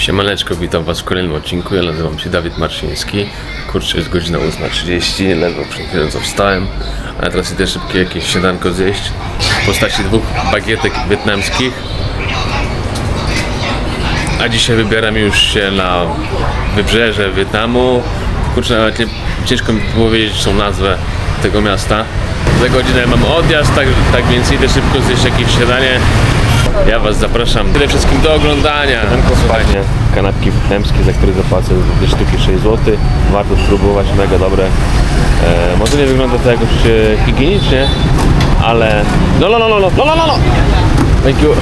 Siemaneczko, witam was w kolejnym odcinku. Ja nazywam się Dawid Marciński. Kurczę, jest godzina 8.30, ledwo przed chwilą co wstałem. A teraz idę szybkie jakieś śniadanko zjeść w postaci dwóch bagietek wietnamskich. A dzisiaj wybieram już się na wybrzeże Wietnamu. Kurczę, nawet nie, ciężko mi powiedzieć tą nazwę tego miasta. Za godzinę mam odjazd, tak, tak więc idę szybko zjeść jakieś śniadanie. Ja Was zapraszam przede wszystkim do oglądania. Fajnie. Kanapki witnemskie, za które zapłacę dwie sztuki 6 zł. Warto spróbować, mega dobre. E, może nie wygląda to jakoś e, higienicznie, ale... No, no, no, no, no, no, no, no! no! Thank you.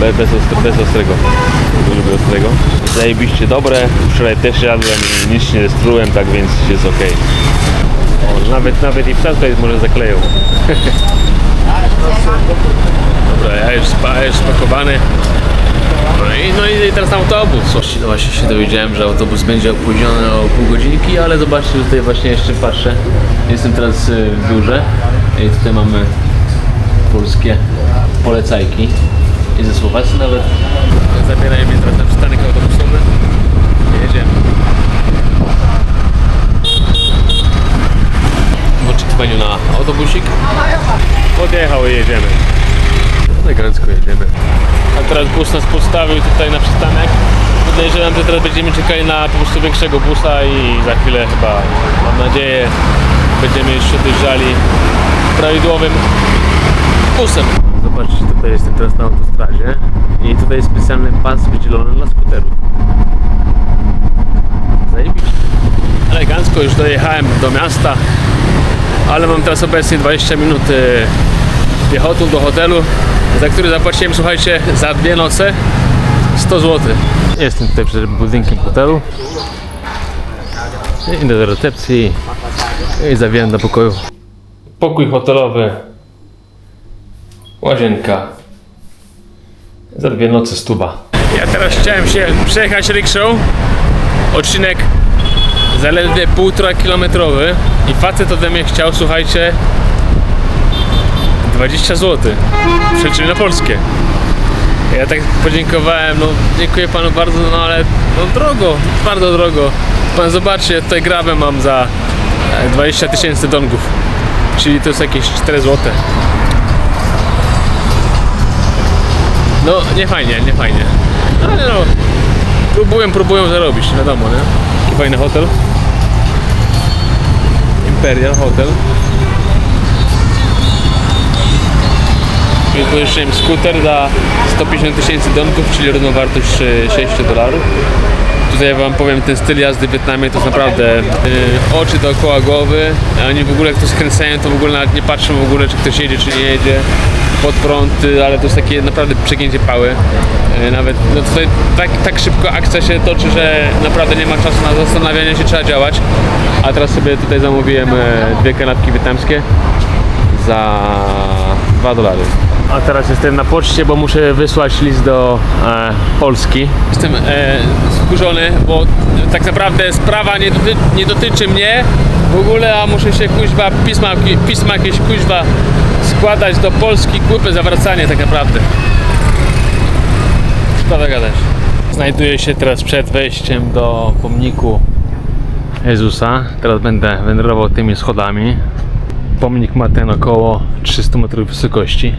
Be, bez, ostre, bez ostrego. Lubię ostrego. Zajebiście dobre. Wczoraj też jadłem i nic nie strułem, tak więc jest ok. O, nawet, nawet i psa tutaj może zakleją. Dobra, ja już, spa, już spakowany. No i, no i teraz na autobus. No właśnie się dowiedziałem, że autobus będzie opóźniony o pół godzinki, ale zobaczcie, tutaj właśnie jeszcze patrzę. Jestem teraz y, w biurze i tutaj mamy polskie polecajki i ze Słowacji nawet. Zabierają mnie teraz na przystanek autobusowy. Jedziemy. W oczekiwaniu na autobusik. Podjechał i jedziemy. Elegancko jedziemy. A teraz bus nas postawił tutaj na przystanek. Podejrzewam, że teraz będziemy czekali na po prostu większego busa i za chwilę chyba, mam nadzieję, będziemy już się dojeżdżali prawidłowym busem. Zobaczcie, tutaj jestem teraz na autostradzie i tutaj jest specjalny pas wydzielony dla skuterów. Zajebiście. Elegancko już dojechałem do miasta, ale mam teraz obecnie 20 minut e, piechotą do hotelu, za który zapłaciłem, słuchajcie, za dwie noce 100 zł. Jestem tutaj przed budynkiem hotelu. Idę do recepcji i zawijam do pokoju. Pokój hotelowy. Łazienka. Za dwie noce stuba. Ja teraz chciałem się przejechać rikszą. Odcinek zaledwie półtora kilometrowy i facet ode mnie chciał, słuchajcie, 20 zł. Przeczyny polskie. Ja tak podziękowałem, no dziękuję panu bardzo, no ale no drogo, bardzo drogo. Pan zobaczy, tutaj grabę mam za e, 20 tysięcy dongów. Czyli to jest jakieś 4 zł. No nie fajnie, nie fajnie. No, ale no, próbują, próbują zarobić, wiadomo, nie? Fajny hotel. Imperial Hotel. I Pożyczyłem skuter za 150 tysięcy donków, czyli równowartość e, 6 dolarów. Tutaj wam powiem, ten styl jazdy w Wietnamie to jest naprawdę y, oczy dookoła głowy. Oni w ogóle jak to skręcają, to w ogóle nawet nie patrzą w ogóle, czy ktoś jedzie, czy nie jedzie pod prąd, y, ale to jest takie naprawdę przegięcie pały. Y, nawet no tutaj tak, tak szybko akcja się toczy, że naprawdę nie ma czasu na zastanawianie się, trzeba działać. A teraz sobie tutaj zamówiłem e, dwie kanapki wietnamskie za 2 dolary. A teraz jestem na poczcie, bo muszę wysłać list do e, Polski. Jestem e, skurzony, bo tak naprawdę sprawa nie, doty, nie dotyczy mnie w ogóle, a muszę się kuźba, pisma, pisma jakieś kuźba składać do Polski, kupy zawracanie tak naprawdę. Szkoda gadać. Znajduję się teraz przed wejściem do pomniku Jezusa. Teraz będę wędrował tymi schodami. Pomnik ma ten około 300 metrów wysokości.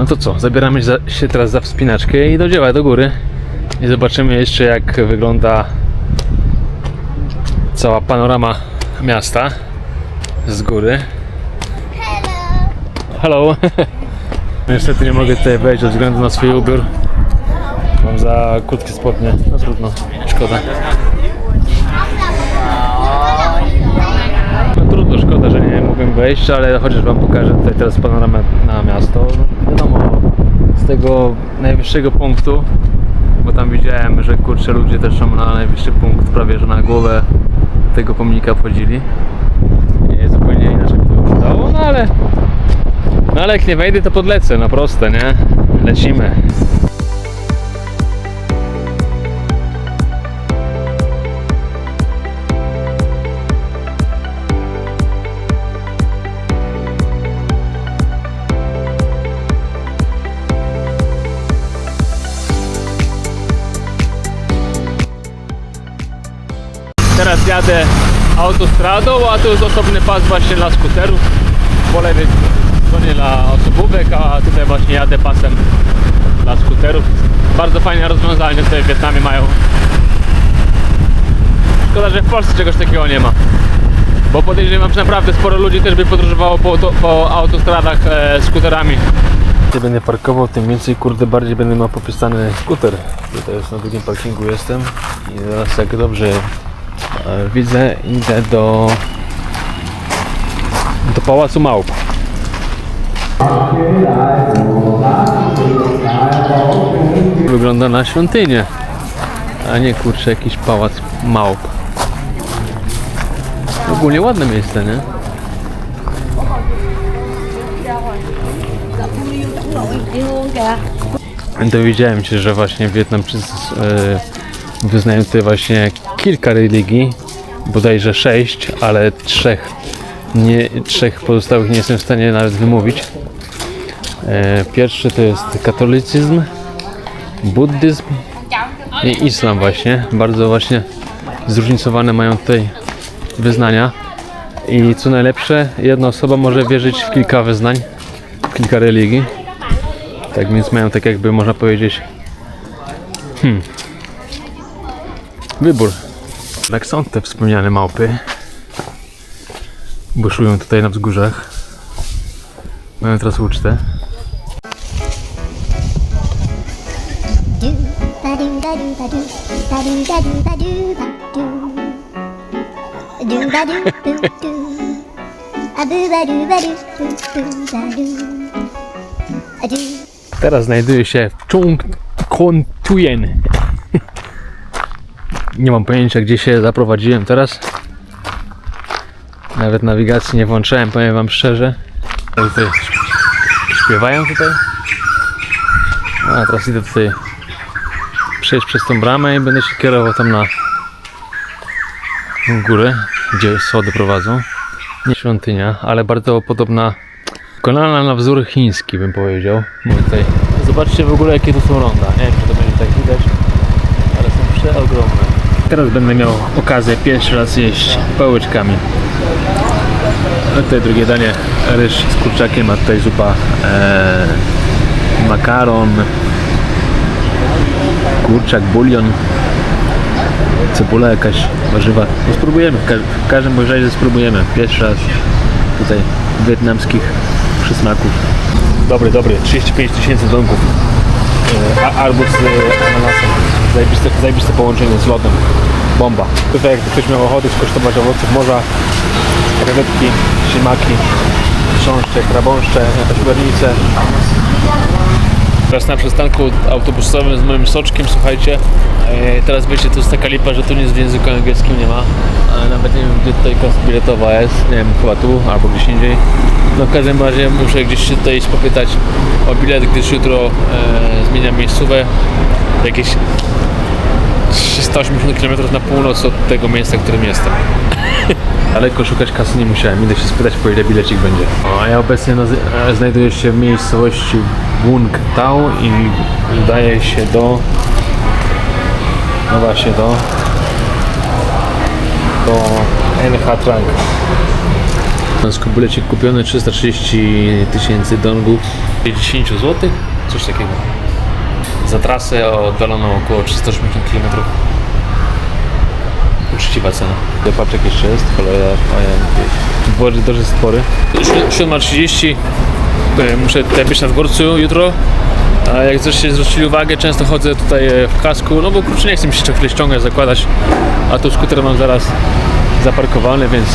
No to co, zabieramy za, się teraz za wspinaczkę i do dzieła, do góry. I zobaczymy jeszcze jak wygląda cała panorama miasta z góry. Hello! Niestety nie mogę tutaj wejść ze względu na swój ubiór. Mam za krótkie spodnie. No trudno, szkoda. No trudno, szkoda, że nie mogłem wejść, ale chociaż wam pokażę tutaj teraz panoramę na miasto. No, wiadomo, z tego najwyższego punktu, bo tam widziałem, że kurczę ludzie też są na najwyższy punkt, prawie że na głowę tego pomnika wchodzili. Nie, zupełnie inaczej to wyglądało, no ale no ale jak nie wejdę to podlecę, no proste, nie? Lecimy. Autostradą, a to jest osobny pas właśnie dla skuterów. Po lewej stronie dla osobówek, a tutaj właśnie jadę pasem dla skuterów. Bardzo fajne rozwiązanie tutaj w Wietnamie mają. Szkoda, że w Polsce czegoś takiego nie ma. Bo podejrzewam, że naprawdę sporo ludzi też by podróżowało po, po autostradach e, skuterami. Gdzie będę parkował, tym więcej kurde bardziej będę miał popisany skuter. Tutaj już na drugim parkingu jestem i teraz jak dobrze widzę, idę do do Pałacu Małp. Wygląda na świątynię, a nie kurczę jakiś pałac małp. Ogólnie ładne miejsce, nie? Dowiedziałem się, że właśnie Wietnamczycy e, wyznają tutaj właśnie kilka religii, bodajże sześć, ale trzech, nie, trzech pozostałych nie jestem w stanie nawet wymówić. E, pierwszy to jest katolicyzm, buddyzm i islam właśnie. Bardzo właśnie zróżnicowane mają tutaj wyznania. I co najlepsze, jedna osoba może wierzyć w kilka wyznań, w kilka religii. Tak więc mają tak jakby można powiedzieć hmm, wybór. Tak są te wspomniane małpy. Buszują tutaj na wzgórzach. Mają teraz ucztę. Teraz znajduję się w Chung Kon Tuyen. Nie mam pojęcia gdzie się zaprowadziłem teraz. Nawet nawigacji nie włączałem, powiem wam szczerze. Tutaj śpiewają tutaj. A teraz idę tutaj przejść przez tą bramę i będę się kierował tam na górę, gdzie schody prowadzą. Nie świątynia, ale bardzo podobna Wykonana na wzór chiński bym powiedział. Tutaj. Zobaczcie w ogóle jakie to są ronda. Nie wiem czy to będzie tak widać, ale są przeogromne. Teraz będę miał okazję pierwszy raz jeść pałeczkami. A tutaj drugie danie ryż z kurczakiem, a tutaj zupa e, makaron, kurczak, bulion, cebula jakaś, warzywa. No spróbujemy, w, ka- w każdym razie spróbujemy. Pierwszy raz tutaj wietnamskich przysmaków. Dobry, dobry, 35 tysięcy donków. E, z ananasem. Zajebiste, zajebiste połączenie z lodem. Bomba. Tutaj jak ktoś miał ochotę skosztować owoców morza, krewetki, ślimaki, chrząszcze, krabąszcze, ośmiornice. Teraz na przystanku autobusowym z moim soczkiem, słuchajcie. E, teraz wiecie, to jest taka lipa, że tu nic w języku angielskim nie ma. Ale nawet nie wiem, gdzie tutaj kasa biletowa jest. Nie wiem, chyba tu albo gdzieś indziej. No w każdym razie muszę gdzieś się tutaj popytać o bilet, gdyż jutro e, zmieniam miejscówę. Jakieś 380 km na północ od tego miejsca, w którym jestem. Daleko szukać kasy nie musiałem, idę się spytać po ile bilecik będzie. A ja obecnie e, znajduję się w miejscowości Wung Tao i udaję się do... No właśnie, do... do NH Trang. Polski bilecik kupiony 330 tysięcy dongów 10 zł, coś takiego. Za trasę oddaloną około 380 km. Uczciwa cena. Paczek jeszcze jest, cholera, mówię. Dworzec dość spory. 7.30 e, muszę tutaj być na dworcu jutro. A jak coś się zwrócili uwagę, często chodzę tutaj e, w kasku, no bo kurczę nie chcę mi się chwilę ściągać, zakładać. A tu skuter mam zaraz zaparkowany, więc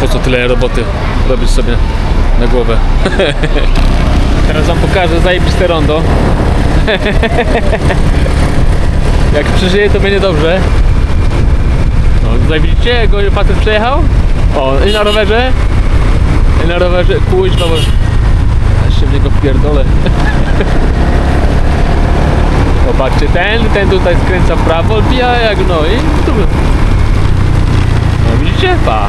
po co tyle roboty robić sobie na głowę. Teraz wam pokażę zajebiste rondo. Jak przeżyję, to będzie dobrze. No, widzicie, jak facet przejechał? O, i na rowerze. I na rowerze, kuźwa, bo aż się w niego wpierdolę. Zobaczcie, ten, ten tutaj skręca w prawo, odbija jak no i. No widzicie? Pa.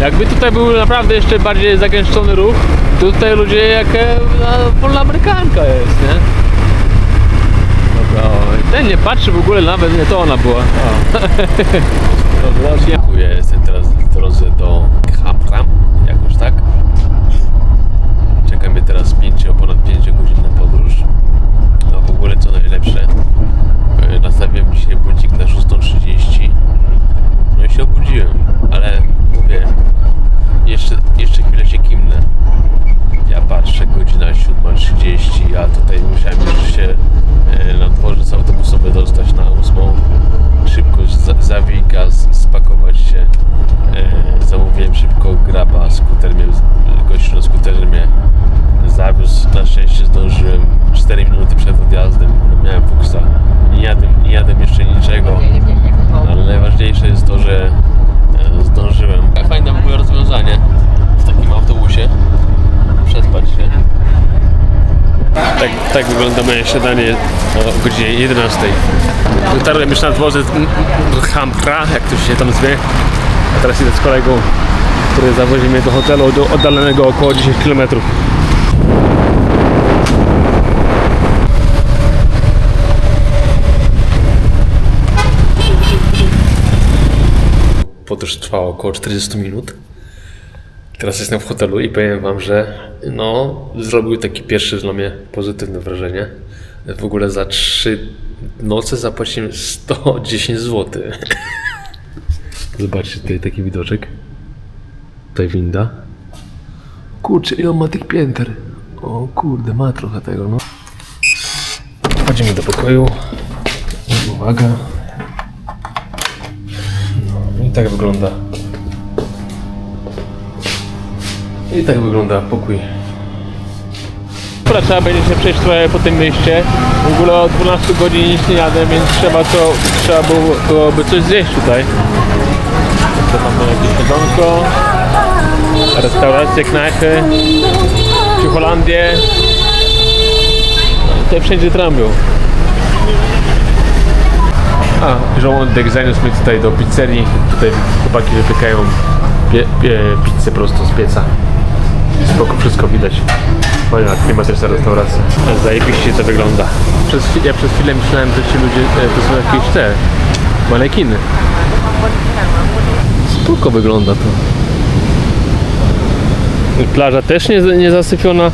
Jakby tutaj był naprawdę jeszcze bardziej zagęszczony ruch, to tutaj ludzie jak e, no, wolna amerykanka jest, nie? Dobra, o, ten nie patrzy w ogóle nawet nie to ona była. Dobra, dziękuję. Jestem teraz w drodze do Khapram, jakoś tak. Czeka mnie teraz 5, o ponad 5 godzin na podróż. A w ogóle co najlepsze, e, nastawiłem dzisiaj budzik na 6.30. No i się obudziłem, ale mówię, jeszcze, jeszcze chwilę się kimnę. Ja patrzę, godzina 7.30, a tutaj musiałem już się e, na dworzec autobusowy dostać na 8. Szybko za, zawika, z- spakować się. E, zamówiłem szybko graba, skuter mnie, gościu na skuterze mnie zawiózł. Na szczęście zdążyłem 4 minuty przed odjazdem. Miałem fuksa. Nie jadłem, nie jadłem jeszcze niczego. Ale najważniejsze jest to, że e, zdążyłem. Fajne w ogóle rozwiązanie w takim autobusie. Przespać się. Tak, wygląda moje śniadanie o godzinie 11. Dotarłem już na dworzec Hampra, jak to się tam zwie. A teraz idę z kolegą, który zawozi mnie do hotelu do oddalonego około 10 km. Podróż trwała około 40 minut. Teraz jestem w hotelu i powiem wam, że no, zrobił taki pierwszy dla mnie pozytywne wrażenie. W ogóle za trzy noce zapłaciłem 110 zł. Zobaczcie tutaj taki widoczek. Tutaj winda. Kurczę, ile on ma tych pięter. O kurde, ma trochę tego, no. Wchodzimy do pokoju. Uwaga. No, i tak wygląda I tak wygląda pokój. Dobra, trzeba będzie się przejść trochę po tym mieście. W ogóle od 12 godzin nic nie jadę, więc trzeba to, trzeba było, byłoby coś zjeść tutaj. To tam było jakieś jedzonko, restauracje, knajpy, czy Holandię. Tutaj wszędzie tram był. A, żołądek zaniósł mnie tutaj do pizzerii. Tutaj chłopaki wypiekają pie, pie, pizzę prosto z pieca. Spoko, wszystko widać. Fajna klimatyczna restauracja. Zajebiście to wygląda. Przez, ja przez chwilę myślałem, że ci ludzie e, to są jakieś te manekiny. Spoko wygląda to. Plaża też nie, nie zasypiona.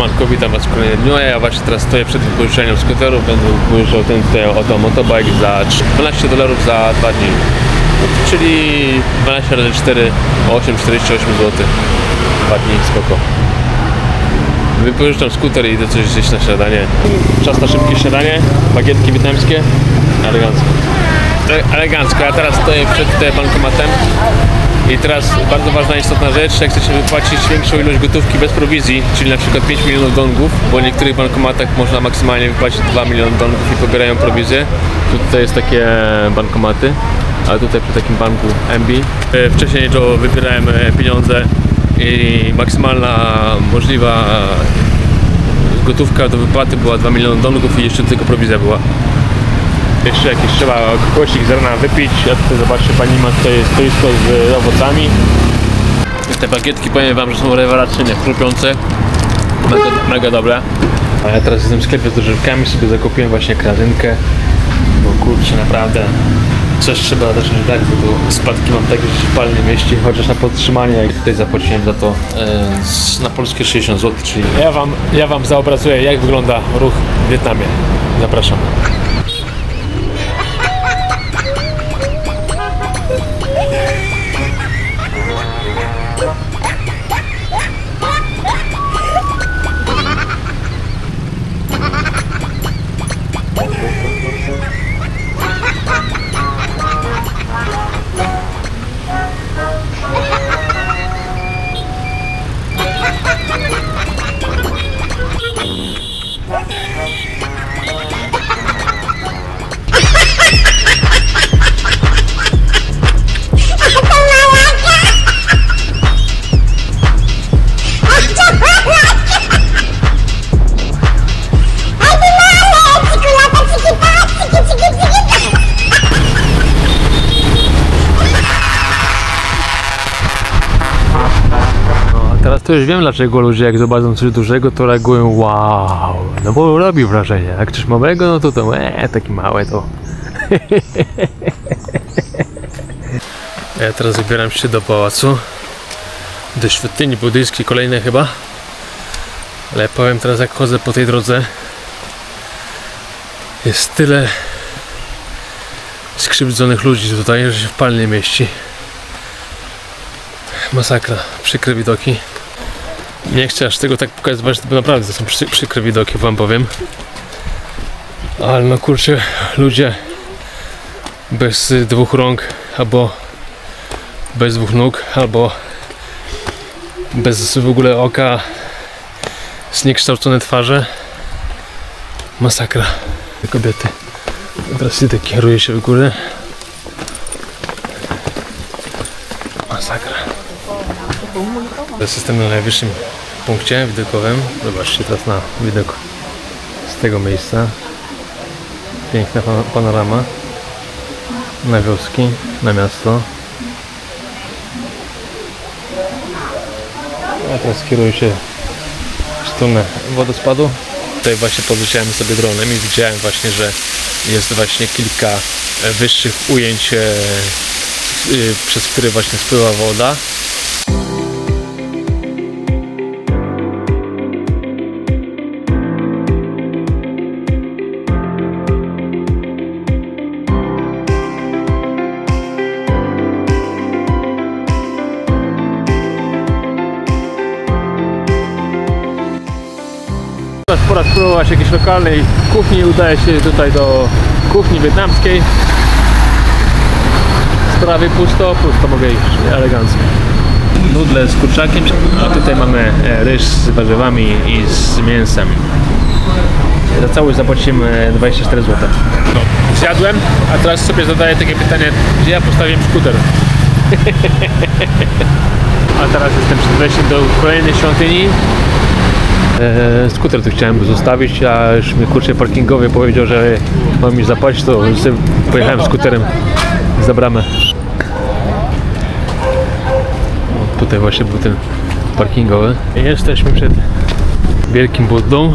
Siemanko, witam Was w kolejnym dniu. Ja właśnie teraz stoję przed wypożyczeniem skuteru. Będę wypożyczał ten tutaj oto motobike za 12 dolarów za 2 dni. Czyli 12 razy 4, 8, 48 zł. 2 dni, spoko. Wypożyczam skuter i idę coś zjeść na śniadanie. Czas na szybkie śniadanie, bagietki wietnamskie. Elegancko. E- Elegancko, ja teraz stoję przed tutaj bankomatem. I teraz bardzo ważna, istotna rzecz, jak chcecie wypłacić większą ilość gotówki bez prowizji, czyli na przykład 5 milionów dongów, bo w niektórych bankomatach można maksymalnie wypłacić 2 miliony dongów i pobierają prowizję. Tu tutaj jest takie bankomaty, a tutaj przy takim banku MB. E, Wcześniej to wybierałem e, pieniądze i maksymalna możliwa gotówka do wypłaty była 2 miliony dongów i jeszcze tylko prowizja była. Jeszcze jakieś trzeba kokosik z rana wypić. Ja tutaj zobaczcie, pani ma tutaj stoisko z owocami. Te bagietki powiem wam, że są rewelacyjnie chrupiące. Mega, mega dobre. A ja teraz jestem w sklepie z dożywkami, sobie zakupiłem właśnie kradynkę. Bo kurczę, naprawdę coś trzeba zacząć dać, bo tu spadki mam takie, że się palnie mieści, chociaż na podtrzymanie, jak tutaj zapłaciłem za to e, na polskie 60 zł, czyli ja wam, ja wam zaobrazuję, jak wygląda ruch w Wietnamie. Zapraszam. To już wiem dlaczego ludzie jak zobaczą coś dużego to reagują wow, no bo robi wrażenie, jak coś małego no to to eee, taki małe to. Ja teraz wybieram się do pałacu, do świątyni buddyjskiej kolejnej chyba. Ale powiem teraz jak chodzę po tej drodze jest tyle skrzywdzonych ludzi tutaj, że się w palnie mieści. Masakra, przykre widoki. Nie chcę aż tego tak pokazywać, bo naprawdę to są przy, przykre widoki, wam powiem. Ale no kurczę, ludzie bez dwóch rąk, albo bez dwóch nóg, albo bez w ogóle oka, zniekształcone twarze. Masakra. Kobiety. Teraz idę, kieruję się w górę. Masakra. Jestem na najwyższym punkcie widokowym. Zobaczcie teraz na widok z tego miejsca. Piękna pan- panorama na wioski, na miasto. A teraz kieruję się w stronę wodospadu. Tutaj właśnie podleciałem sobie dronem i widziałem właśnie, że jest właśnie kilka e, wyższych ujęć, e, y, przez które właśnie spływa woda. Pora spróbować jakiejś lokalnej kuchni. Udaje się tutaj do kuchni wietnamskiej. Sprawy pusto, pusto mogę iść, elegancko. Nudle z kurczakiem, a tutaj mamy e, ryż z warzywami i z mięsem. Za całość zapłaciłem e, 24 zł. No, zjadłem, a teraz sobie zadaję takie pytanie, gdzie ja postawiłem skuter? a teraz jestem przed wejściem do kolejnej świątyni. E, skuter tu chciałem zostawić, a już mi kurczę parkingowy powiedział, że mam mi zapłacić, to sobie pojechałem skuterem za bramę. O, tutaj właśnie był ten parkingowy. Jesteśmy przed Wielkim Buddą.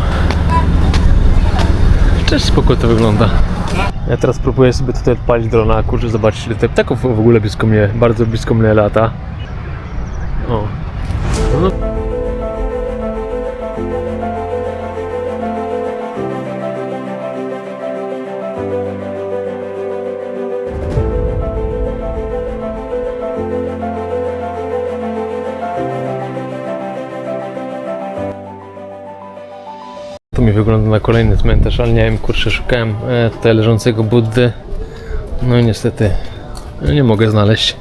Też spoko to wygląda. Ja teraz próbuję sobie tutaj odpalić drona, kurczę zobaczyć ile te ptaków w ogóle blisko mnie, bardzo blisko mnie lata. O. No, Tu mi wygląda na kolejny cmentarz, ale nie wiem, kurczę, szukałem e, tutaj leżącego Buddy. No i niestety no nie mogę znaleźć.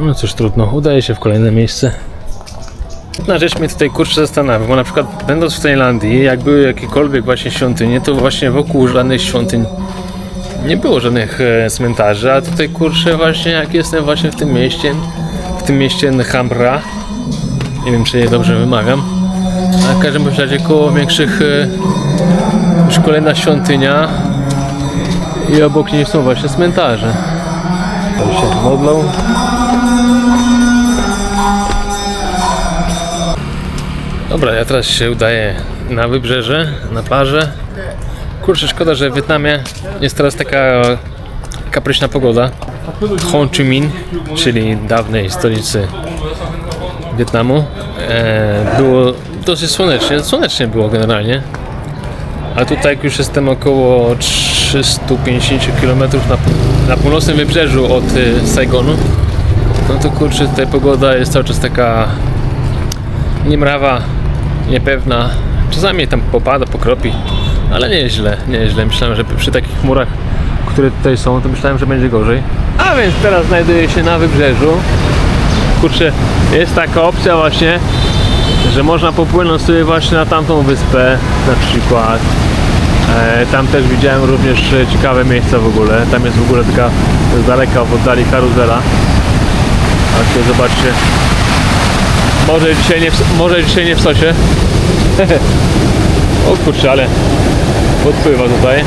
No cóż, trudno, udaje się w kolejne miejsce. Jedna rzecz mnie tutaj kurczę zastanawia, bo na przykład będąc w Tajlandii, jak były jakiekolwiek właśnie świątynie, to właśnie wokół żadnych świątyń nie było żadnych e, cmentarzy, a tutaj kurczę właśnie jak jestem właśnie w tym mieście, w tym mieście Nhambra, nie wiem czy je dobrze wymawiam, a w każdym razie koło większych e, już kolejna świątynia i obok niej są właśnie cmentarze. Tam się modlą. Dobra, ja teraz się udaję na wybrzeże, na plażę. Kurczę, szkoda, że w Wietnamie jest teraz taka kapryśna pogoda. Ho Chi Minh, czyli dawnej stolicy Wietnamu, e, było dosyć słonecznie. Słonecznie było generalnie. A tutaj już jestem około 350 km na, na północnym wybrzeżu od y, Saigonu, no to kurczę, tutaj pogoda jest cały czas taka niemrawa, niepewna. Czasami tam popada, pokropi, ale nieźle, nieźle. Myślałem, że przy takich chmurach, które tutaj są, to myślałem, że będzie gorzej. A więc teraz znajduję się na wybrzeżu. Kurczę, jest taka opcja właśnie, że można popłynąć sobie właśnie na tamtą wyspę na przykład. E, tam też widziałem również ciekawe miejsca w ogóle. Tam jest w ogóle taka z daleka w oddali karuzela. Tutaj zobaczcie. Może dzisiaj nie w, może dzisiaj nie w sosie. o kurczę, ale podpływa tutaj.